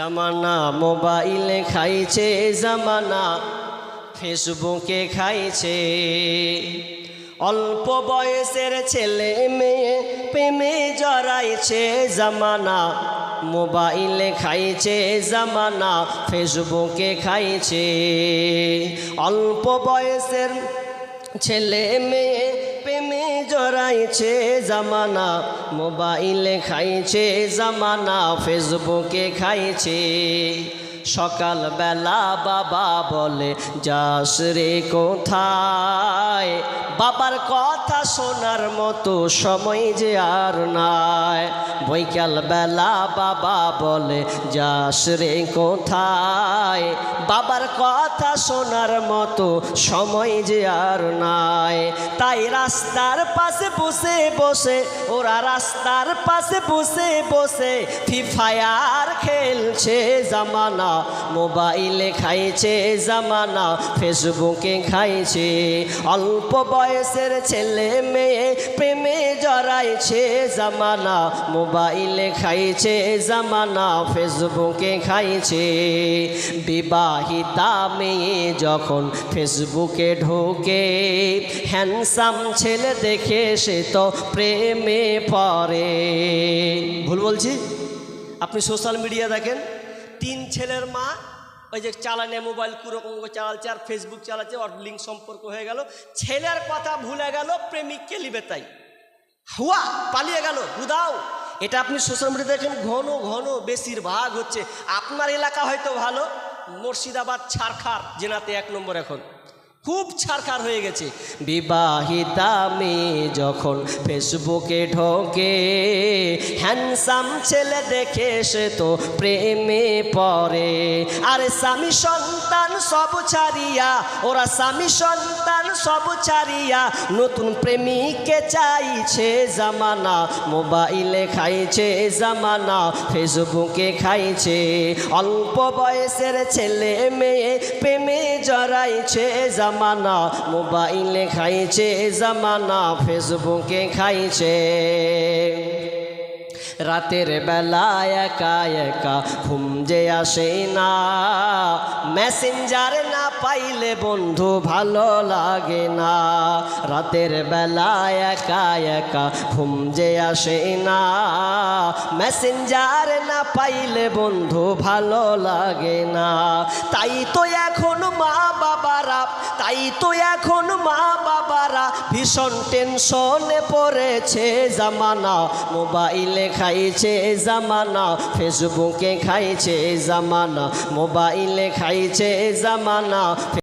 জামানা মোবাইলে খাইছে, জামানা ফেসবুকে খাইছে। অল্প বয়সের ছেলে মেয়ে প্রেমে জড়াইছে, জামানা মোবাইলে খাইছে, জামানা ফেসবুকে খাইছে। অল্প বয়সের ছেলে মেয়ে জড়াইছে জামানা মোবাইলে খাইছে জামানা ফেসবুকে খাইছে। সকালবেলা বাবা বলে, যাস রে কোথায়? বাবার কথা শোনার মতো সময় যে আর নাই। বৈকাল বেলা বাবা বলে, যাস রে কোথায়? বাবার কথা শোনার মতো সময় যে আর নাই। তাই রাস্তার পাশে বসে বসে, ওরা রাস্তার পাশে বসে বসে ফিফায়ার খেলছে জামানা মোবাইলে খাইছে জামানা ফেসবুকে খাইছে। অল্প বয়সের ছেলে মেয়ে প্রেমে জড়াইছে জামানা, মোবাইলে খাইছে জামানা ফেসবুকে খাইছে। বিবাহিতা মেয়ে যখন ফেসবুকে ঢোকে হ্যান্ডসাম ছেলে দেখে সে তো প্রেমে পড়ে। ভুল বলছি? আপনি সোশ্যাল মিডিয়া দেখেন? তিন ছেলের মা, ওই যে চালানে মোবাইল কুরকম চালাচ্ছে আর ফেসবুক চালাচ্ছে, ওর লিঙ্ক সম্পর্ক হয়ে গেল। ছেলের কথা ভুলে গেল, প্রেমিককে লিবে তাই। হুয়া, পালিয়ে গেল, হুদাও। এটা আপনি সোশ্যাল মিডিয়া দেখেন, ঘন ঘন বেশিরভাগ হচ্ছে। আপনার এলাকা হয়তো ভালো, মুর্শিদাবাদ ছাড়খার জেনাতে এক নম্বর এখন। খুব ছারখার হয়ে গেছে। বিবাহিতা মেয়ে যখন ফেসবুকে ঢোকে হ্যান্ডসাম ছেলে দেখে সে তো প্রেমে পড়ে। আরে স্বামী সন্তান সব ছাড়িয়া, ওরা স্বামী সন্তান সব ছাড়িয়া, নতুন প্রেমিককে চাইছে জামানা, মোবাইলে খাইছে জামানা, ফেসবুকে খাইছে। অল্প বয়সের ছেলে মেয়ে প্রেমে জড়াইছে জামানা মোবাইলে খাইছে জামানা ফেসবুকে খাইছে। রাতের বেলা একা একা ঘুম যে আসে না। মেসেঞ্জার না পাইলে বন্ধু ভালো লাগে না। রাতের বেলা একা একা ঘুম যে আসে না। মেসেঞ্জার না পাইলে বন্ধু ভালো লাগে না। তাই তো এখন মা বাবারা, তাই তো এখন মা বাবারা ভীষণ টেনশনে পড়েছে জামানা মোবাইলে খাইছে জামানা ফেসবুকে খাইছে জামানা মোবাইলে খাইছে জামানা